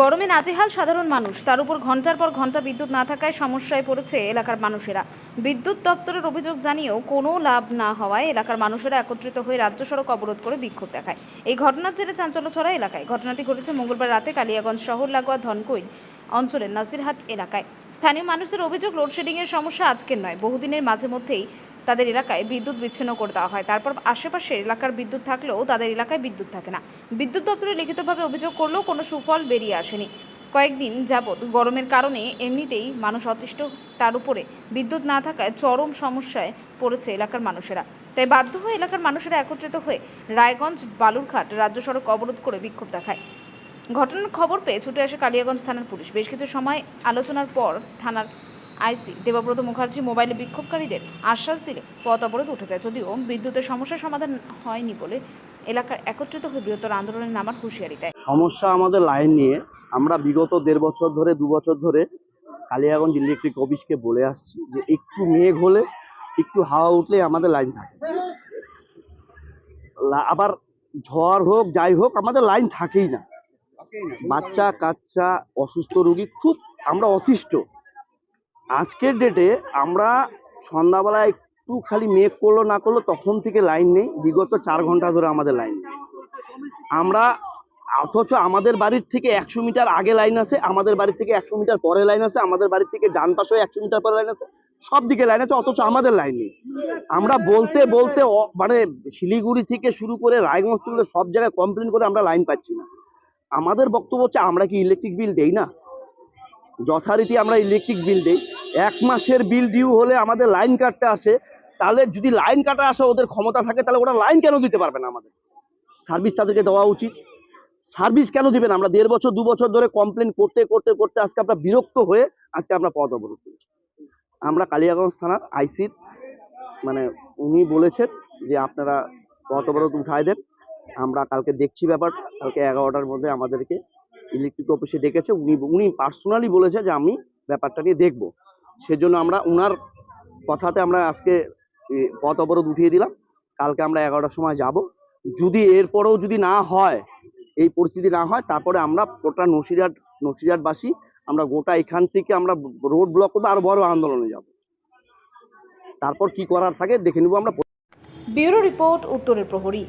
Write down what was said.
গরমে নাজেহাল সাধারণ মানুষ। তার উপর ঘণ্টার পর ঘণ্টা বিদ্যুৎ না থাকায় সমস্যায় পড়েছে এলাকার মানুষেরা। বিদ্যুৎ দপ্তরের অভিযোগ জানিয়েও কোনো লাভ না হওয়ায় এলাকার মানুষেরা একত্রিত হয়ে রাজ্য সড়ক অবরোধ করে বিক্ষোভ দেখায়। এই ঘটনার জেরে চাঞ্চল্য ছড়া এলাকায়। ঘটনাটি ঘটেছে মঙ্গলবার রাতে কালিয়াগঞ্জ শহর লাগোয়া ধনকৈল অঞ্চলের নাসিরহাট এলাকায়। স্থানীয় মানুষদের অভিযোগ, লোডশেডিংয়ের সমস্যা আজকের নয়, বহুদিনের মাঝে মধ্যেই তাদের এলাকায় বিদ্যুৎ বিচ্ছিন্ন করে দেওয়া হয়। তারপর আশেপাশের এলাকার বিদ্যুৎ থাকলেও তাদের এলাকায় বিদ্যুৎ থাকে না। বিদ্যুৎ দপ্তরে লিখিতভাবে অভিযোগ করলেও কোনো সুফল বেরিয়ে আসেনি। কয়েকদিন যাবৎ গরমের কারণে এমনিতেই মানুষ অতিষ্ঠ, তার উপরে বিদ্যুৎ না থাকায় চরম সমস্যায় পড়েছে এলাকার মানুষেরা। তাই বাধ্য হয়ে এলাকার মানুষেরা একত্রিত হয়ে রায়গঞ্জ, বালুরঘাট রাজ্য সড়ক অবরোধ করে বিক্ষোভ দেখায়। ঘটনার খবর পেয়ে ছুটে আসে কালিয়াগঞ্জ থানার পুলিশ। বেশ কিছু সময় আলোচনার পর থানার আইসি দেবব্রত মুখার্জি মোবাইলে বিক্ষোভকারীদের আশ্বাস দিলে পথ অবরোধ উঠে যায়। যদিও বিদ্যুতের সমস্যার সমাধান হয়নি বলে এলাকার একত্রিত হয়ে বৃহত্তর আন্দোলনে নামার হুঁশিয়ারি দেয়। সমস্যা আমাদের লাইন নিয়ে আমরা বিগত দেড় বছর ধরে, দু বছর ধরে কালিয়াগঞ্জ ইলেকট্রিক অফিসকে বলে আসছি যে একটু মেঘ হলে, একটু হাওয়া উঠলে আমাদের লাইন থাকে। আবার ঝড় হোক, যাই হোক, আমাদের লাইন থাকেই না। বাচ্চা, কাচ্চা, অসুস্থ রোগী খুব আমরা অতিষ্ঠ। আজকের ডেটে আমরা সন্ধ্যাবেলা একটু খালি মেঘ করল, না করল, তখন থেকে লাইন নেই। বিগত চার ঘণ্টা ধরে আমাদের লাইন আমরা অথচ আমাদের বাড়ির থেকে একশো মিটার আগে লাইন আছে, আমাদের বাড়ির থেকে একশো মিটার পরে লাইন আছে, আমাদের বাড়ির থেকে ডান পাশে একশো মিটার পরে লাইন আছে, সব দিকে লাইন আছে, অথচ আমাদের লাইন নেই। আমরা বলতে বলতে মানে শিলিগুড়ি থেকে শুরু করে রায়গঞ্জ সব জায়গায় কমপ্লেন করে আমরা লাইন পাচ্ছি না। আমাদের বক্তব্য হচ্ছে, আমরা কি ইলেকট্রিক বিল দেই না? যথারীতি আমরা ইলেকট্রিক বিল দেই। এক মাসের বিল ডিউ হলে আমাদের লাইন কাটতে আসে। তাহলে যদি লাইন কাটা আসে, ওদের ক্ষমতা থাকে, তাহলে ওরা লাইন কেন দিতে পারবে না আমাদের? সার্ভিস তাদেরকে দেওয়া উচিত। সার্ভিস কেন দিবেন আমরা দেড় বছর, দু বছর ধরে কমপ্লেন করতে করতে করতে আজকে আমরা বিরক্ত হয়ে আজকে আমরা পথ অবরোধ করেছি। আমরা কালিয়াগঞ্জ থানার আইসির মানে উনি বলেছেন যে আপনারা পথ অবরোধ উঠায় দেন। আমরা কালকে দেখছি ব্যাপারটা কালকে এগারোটার মধ্যে আমাদেরকে ইলেকট্রিক অফিসে ডেকেছে। উনি উনি পার্সোনালি বলেছে যে আমি ব্যাপারটা নিয়ে দেখব। সেজন্য আমরা উনার কথাতে আমরা আজকে পথ অবরোধ উঠিয়ে দিলাম। কালকে আমরা এগারোটার সময় যাব। যদি এরপরেও যদি না হয়, এই পরিস্থিতি না হয়, তারপরে আমরা গোটা নসিরহাট, নসিরহাটবাসী আমরা গোটা এখান থেকে আমরা রোড ব্লক করব, আরও বড় আন্দোলনে যাব। তারপর কি করার থাকে, দেখে নেব আমরা। ব্যুরো রিপোর্ট, উত্তরের প্রহরী।